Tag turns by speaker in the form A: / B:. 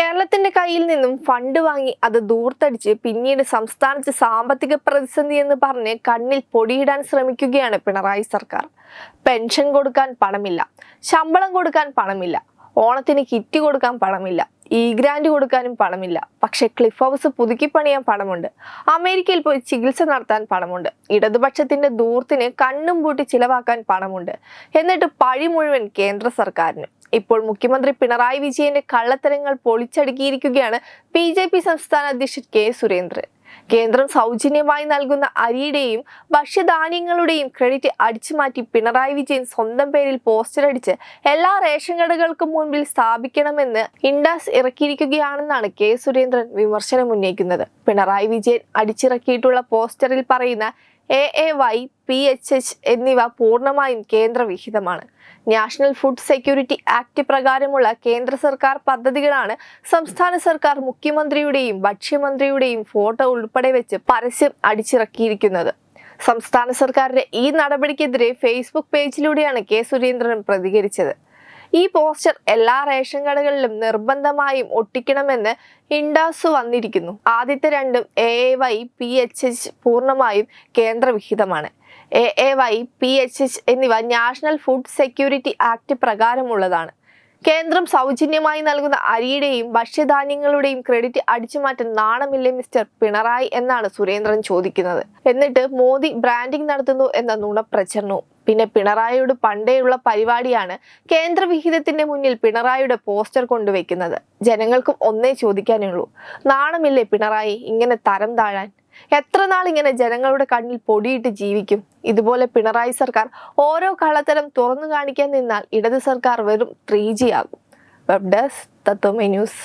A: കേരളത്തിന്റെ കയ്യിൽ നിന്നും ഫണ്ട് വാങ്ങി അത് ദൂർത്തടിച്ച് പിന്നീട് സംസ്ഥാനത്ത് സാമ്പത്തിക പ്രതിസന്ധി എന്ന് പറഞ്ഞ് കണ്ണിൽ പൊടിയിടാൻ ശ്രമിക്കുകയാണ് പിണറായി സർക്കാർ. പെൻഷൻ കൊടുക്കാൻ പണമില്ല ശമ്പളം കൊടുക്കാൻ പണമില്ല ഓണത്തിന് കിറ്റ് കൊടുക്കാൻ പണമില്ല ഇ ഗ്രാൻഡ് കൊടുക്കാനും പണമില്ല പക്ഷെ ക്ലിഫ് ഹൗസ് പുതുക്കി പണിയാൻ പണമുണ്ട് അമേരിക്കയിൽ പോയി ചികിത്സ നടത്താൻ പണമുണ്ട് ഇടതുപക്ഷത്തിന്റെ ദൂർത്തിന് കണ്ണും പൂട്ടി ചിലവാക്കാൻ പണമുണ്ട് എന്നിട്ട് പഴി മുഴുവൻ കേന്ദ്ര സർക്കാരിന്. ഇപ്പോൾ മുഖ്യമന്ത്രി പിണറായി വിജയന്റെ കള്ളത്തരങ്ങൾ പൊളിച്ചടുക്കിയിരിക്കുകയാണ് ബി ജെ പി സംസ്ഥാന അധ്യക്ഷൻ കെ സുരേന്ദ്രൻ. കേന്ദ്രം സൗജന്യമായി നൽകുന്ന അരിയുടെയും ഭക്ഷ്യധാന്യങ്ങളുടെയും ക്രെഡിറ്റ് അടിച്ചുമാറ്റി പിണറായി വിജയൻ സ്വന്തം പേരിൽ പോസ്റ്റർ അടിച്ച് എല്ലാ റേഷൻ കടകൾക്കും മുൻപിൽ സ്ഥാപിക്കണമെന്ന് ഇൻഡാസ് ഇറക്കിയിരിക്കുകയാണെന്നാണ് കെ സുരേന്ദ്രൻ വിമർശനം ഉന്നയിക്കുന്നത് പിണറായി വിജയൻ അടിച്ചിറക്കിയിട്ടുള്ള പോസ്റ്ററിൽ പറയുന്ന A A Y P H H എന്നിവ പൂർണമായും കേന്ദ്രവിഹിതമാണ്. നാഷണൽ ഫുഡ് സെക്യൂരിറ്റി ആക്ട് പ്രകാരമുള്ള കേന്ദ്ര സർക്കാർ പദ്ധതികളാണ് സംസ്ഥാന സർക്കാർ മുഖ്യമന്ത്രിയുടെയും ഭക്ഷ്യമന്ത്രിയുടെയും ഫോട്ടോ ഉൾപ്പെടെ വെച്ച് പരസ്യം അടിച്ചിറക്കിയിരിക്കുന്നത്. സംസ്ഥാന സർക്കാരിന്റെ ഈ നടപടിക്കെതിരെ ഫേസ്ബുക്ക് പേജിലൂടെയാണ് കെ സുരേന്ദ്രൻ പ്രതികരിച്ചത്. ഈ പോസ്റ്റർ എല്ലാ റേഷൻ കടകളിലും നിർബന്ധമായും ഒട്ടിക്കണമെന്ന് ഇൻഡാസ് വന്നിരിക്കുന്നു. ആദ്യത്തെ രണ്ടും A A Y P H H പൂർണമായും കേന്ദ്രവിഹിതമാണ്. A A Y P H H എന്നിവ നാഷണൽ ഫുഡ് സെക്യൂരിറ്റി ആക്ട് പ്രകാരമുള്ളതാണ്. കേന്ദ്രം സൗജന്യമായി നൽകുന്ന അരിയുടെയും ഭക്ഷ്യധാന്യങ്ങളുടെയും ക്രെഡിറ്റ് അടിച്ചുമാറ്റാൻ നാണമില്ലേ മിസ്റ്റർ പിണറായി എന്നാണ് സുരേന്ദ്രൻ ചോദിക്കുന്നത്. എന്നിട്ട് മോദി ബ്രാൻഡിംഗ് നടത്തുന്നു എന്ന നുണപ്രചരണവും പിന്നെ പിണറായിയുടെ പണ്ടേയുള്ള പരിപാടിയാണ് കേന്ദ്രവിഹിതത്തിന്റെ മുന്നിൽ പിണറായിയുടെ പോസ്റ്റർ കൊണ്ടുവയ്ക്കുന്നത്. ജനങ്ങൾക്കും ഒന്നേ ചോദിക്കാനുള്ളൂ നാണമില്ലേ പിണറായി ഇങ്ങനെ തരം താഴാൻ? എത്ര നാൾ ഇങ്ങനെ ജനങ്ങളുടെ കണ്ണിൽ പൊടിയിട്ട് ജീവിക്കും? ഇതുപോലെ പിണറായി സർക്കാർ ഓരോ കള്ളത്തരം തുറന്നു കാണിക്കാൻ നിന്നാൽ ഇടത് സർക്കാർ വെറും ത്രീ ജി ആകും. Web desk Tatwamayi news.